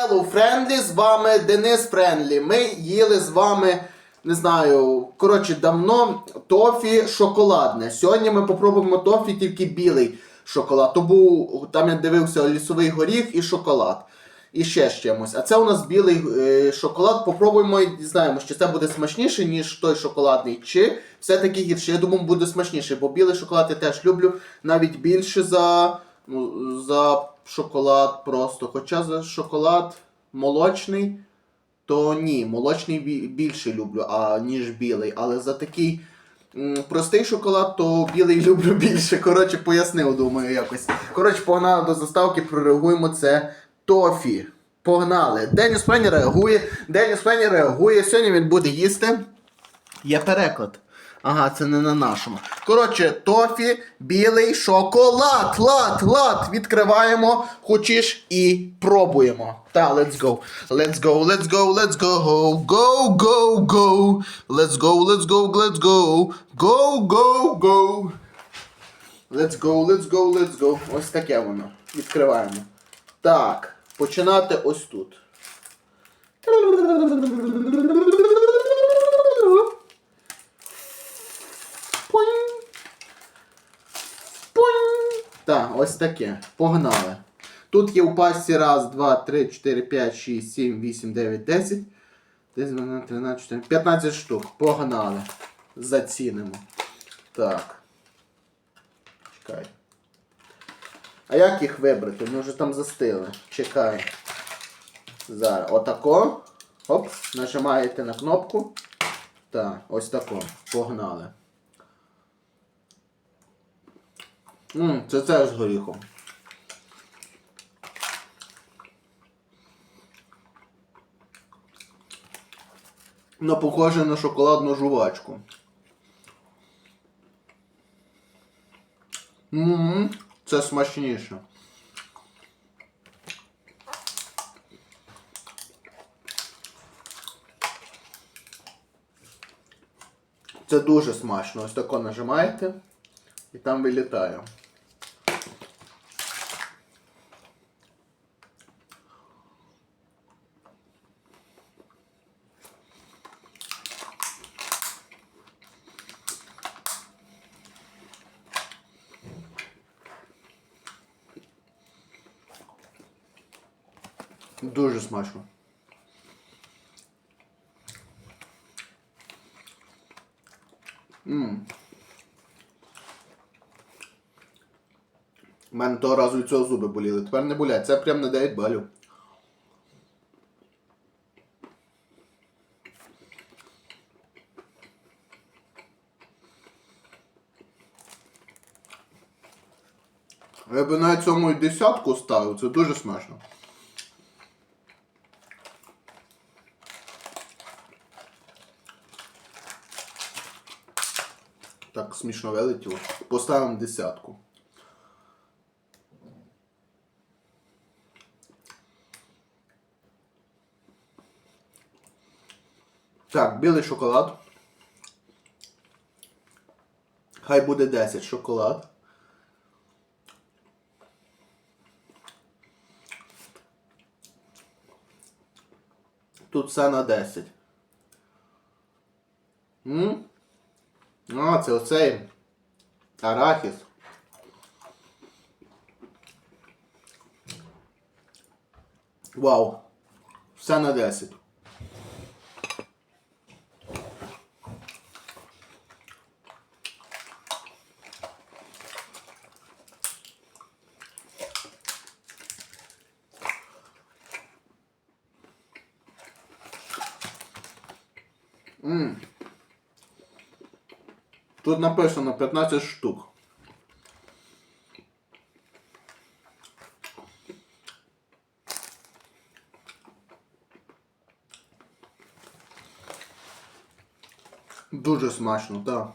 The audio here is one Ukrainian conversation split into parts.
Hello Friendly, з вами Денис Френдлі. Ми їли з вами, не знаю, коротше, давно тофі шоколадне. Сьогодні ми попробуємо тофі тільки білий шоколад. То був, там я дивився лісовий горіх і шоколад. І ще з чимось. А це у нас білий е, шоколад. Попробуємо і дізнаємося, чи це буде смачніше, ніж той шоколадний, чи все-таки гірше. Я думаю, буде смачніше, бо білий шоколад я теж люблю навіть більше за, ну, за шоколад просто. Хоча за шоколад молочний, то ні, молочний більше люблю, а, ніж білий. Але за такий м, простий шоколад, то білий люблю більше. Коротше, пояснив, думаю, якось. Коротше, погнали до заставки, прореагуємо це тофі. Погнали. Деніс Пенні реагує. Деніс Пенні реагує. Сьогодні він буде їсти. Є переклад. Ага, це не на нашому. Коротше, тофі, білий шоколад. Лад, лад. Відкриваємо, хочеш і пробуємо. Та, let's go. Let's go, let's go, let's go. Go, go, go. Let's go, let's go, let's go. Go, go, go. Let's go, let's go, let's go. Ось таке воно. Відкриваємо. Так, починати ось тут. Ось таке. Погнали. Тут є у пасті раз, два, три, чотири, п'ять, шість, сім, вісім, дев'ять, десять. 10, 13, 14, 15 штук. Погнали. Зацінимо. Так. Чекай. А як їх вибрати? Ми вже там застили. Чекай. Зараз. Отако. Оп. Нажимаєте на кнопку. Так, ось тако. Погнали. Ммм, це теж з горіхом. Ну, похоже на шоколадну жувачку. Ммм, це смачніше. Це дуже смачно. Ось тако нажимаєте і там вилітає. Дуже смачно. У мене того разу від цього зуби боліли. Тепер не болять. Це прям на 9 балів. Я би на цьому і десятку ставив, це дуже смачно. Так смішно вилетіло. Поставимо десятку. Так, білий шоколад. Хай буде 10 шоколад. Тут все на 10. М? А, це оцей арахіс. Вау. Все на 10. Тут написано 15 штук. Дуже смачно, так.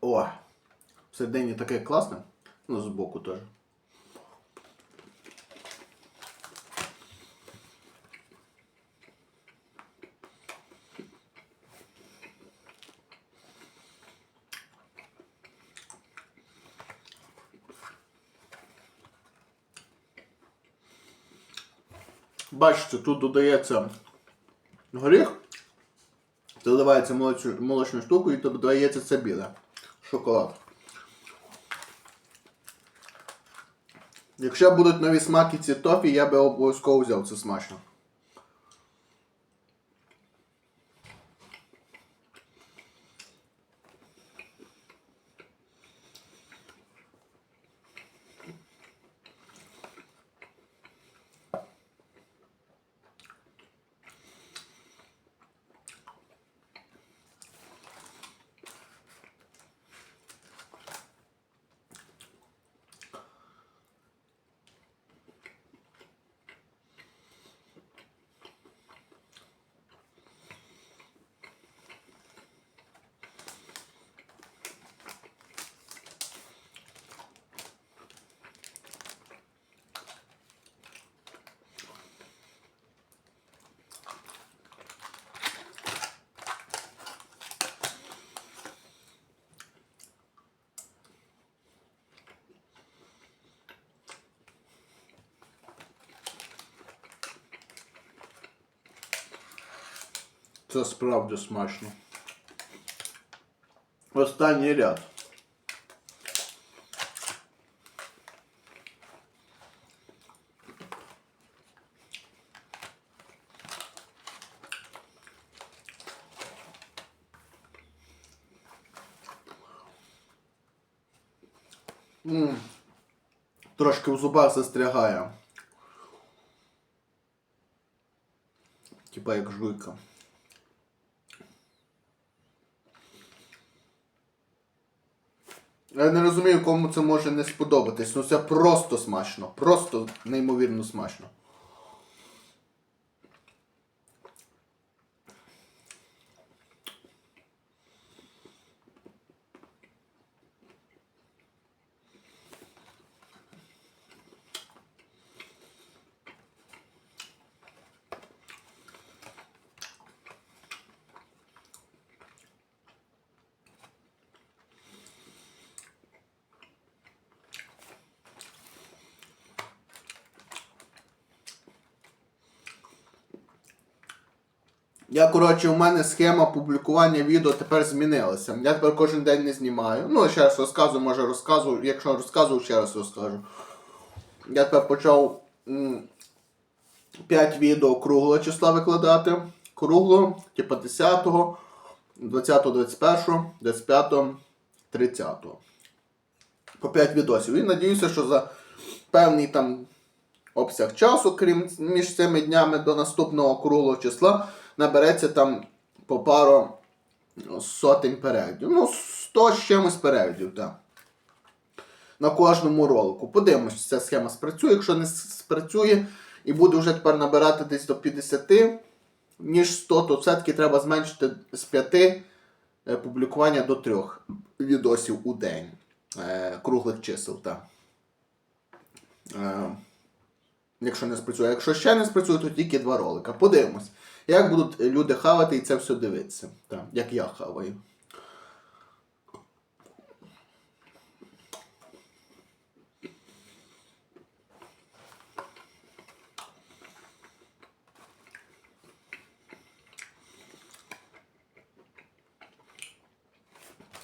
О! Всередині таке класне. Ну, збоку теж. Бачите, тут додається горіх, заливається молоч- молочною штукою і додається це біле. Шоколад. Якщо будуть нові смаки ці тофі, я би обов'язково взяв це смачно. Це справді смачно. Останній ряд. М. Трошки в зубах застрягає. Типа як жуйка. Я не розумію, кому це може не сподобатись. Ну це просто смачно. Просто неймовірно смачно. Я, коротше, у мене схема публікування відео тепер змінилася. Я тепер кожен день не знімаю. Ну, ще раз розказую, може розказую. Якщо розказую, ще раз розкажу. Я тепер почав м, 5 відео круглого числа викладати. Круглого, типу 10-го, 20-го, 21-го, 25-го, 30-го. По 5 відосів. І надіюся, що за певний там обсяг часу, крім між цими днями до наступного круглого числа, набереться там по пару сотень переглядів. Ну, 100 з чимось переглядів, так. На кожному ролику. Подивимось, ця схема спрацює. Якщо не спрацює і буде вже тепер набирати десь до 50, ніж 100, то все-таки треба зменшити з 5 е, публікування до 3 відосів у день. Е, круглих чисел, так. Е, якщо не спрацює. Якщо ще не спрацює, то тільки два ролика. Подивимось, як будуть люди хавати і це все дивитися. Так, як я хаваю.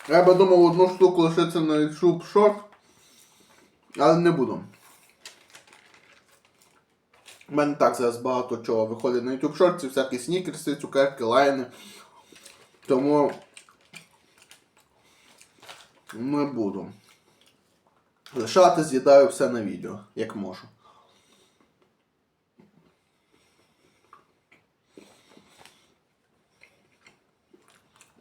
Я би думав одну штуку лишити на YouTube Short, але не буду. У мене так зараз багато чого виходить на YouTube Short, всякі снікерси, цукерки, лайни. Тому не буду. Лишати з'їдаю все на відео, як можу.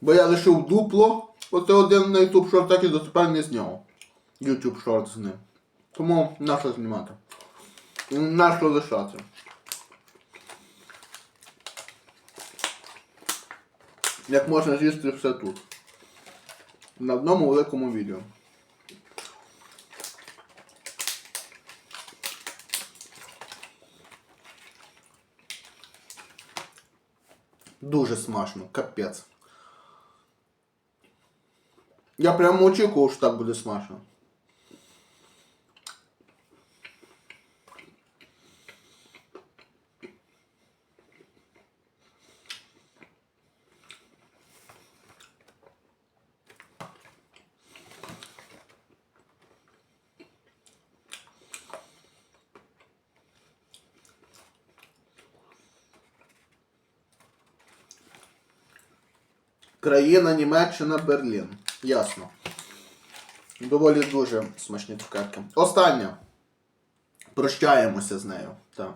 Бо я лишив дупло, оце один на YouTube Short, так і дотепер не зняв. YouTube Short з ним. Тому нащо знімати? Нащо лишати? Як можна з'їсти все тут. на одному великому відео. Дуже смачно, капець. Я прямо очікував, що так буде смачно. Країна Німеччина, Берлін. Ясно. Доволі дуже смачні цукерки. Остання. Прощаємося з нею. Так.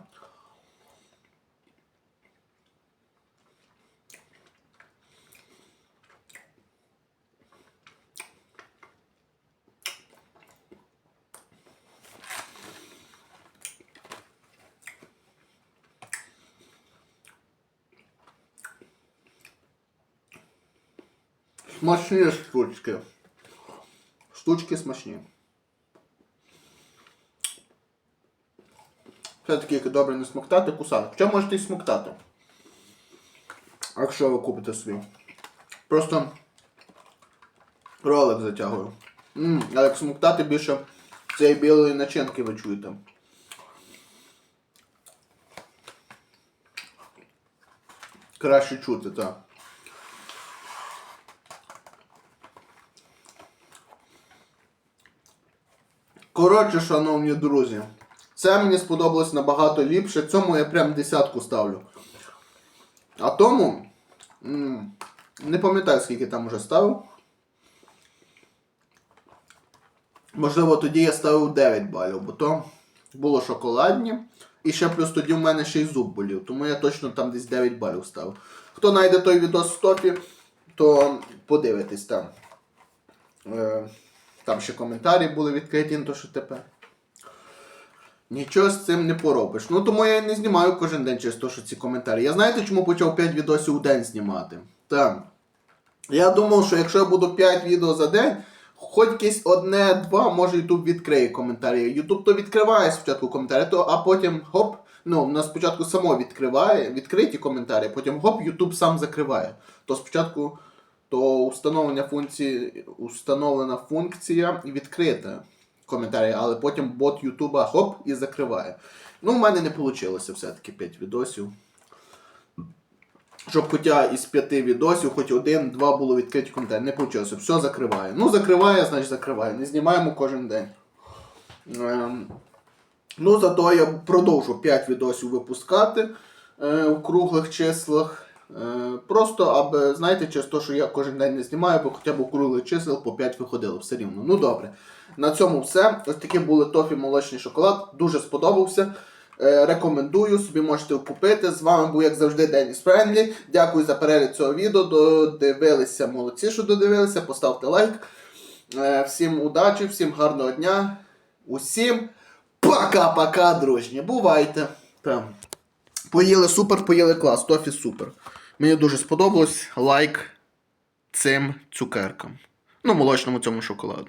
Смачні штучки. Штучки смачні. Все-таки як добре не смоктати, кусати. Хоча можете і смоктати. Якщо ви купите собі. Просто ролик затягую. М, а як смоктати більше цієї білої начинки ви чуєте. Краще чути, так. Коротше, шановні друзі, це мені сподобалось набагато ліпше. Цьому я прям десятку ставлю. А тому. не пам'ятаю, скільки там уже ставив. Можливо, тоді я ставив 9 балів, бо то було шоколадні. І ще плюс тоді в мене ще й зуб болів, тому я точно там десь 9 балів ставив. Хто знайде той відос в топі, то подивитесь там. Там ще коментарі були відкриті, не то що тепер. Нічого з цим не поробиш. Ну тому я не знімаю кожен день через те, що ці коментарі. Я знаєте, чому почав 5 відосів у день знімати? Так. Я думав, що якщо я буду 5 відео за день, хоч якесь одне-два, може YouTube відкриє коментарі. YouTube то відкриває спочатку коментарі, то, а потім хоп, ну, нас спочатку само відкриває, відкриті коментарі, потім хоп, YouTube сам закриває. То спочатку то установлення функції, установлена функція відкрита коментарі, але потім бот Ютуба хоп і закриває. Ну, в мене не вийшло все-таки 5 відосів. Щоб хоча із 5 відосів, хоч один-два було відкриті коментарі. Не вийшло. Все закриває. Ну, закриває, значить закриває. Не знімаємо кожен день. Ем, Ну, зато я продовжу 5 відосів випускати е, у круглих числах. Е, просто аби, знаєте, через те, що я кожен день не знімаю, бо хоча б у чисел по 5 виходило все рівно. Ну добре. На цьому все. Ось такі були тофі молочний шоколад. Дуже сподобався. Е, рекомендую, собі можете купити. З вами був, як завжди, Деніс Френдлі. Дякую за перегляд цього відео. Додивилися молодці, що додивилися. Поставте лайк. Е, всім удачі, всім гарного дня. Усім пока-пока, дружні. Бувайте. Там. Поїли супер, поїли клас. Тофі супер. Мені дуже сподобалось лайк цим цукеркам. Ну, молочному цьому шоколаду.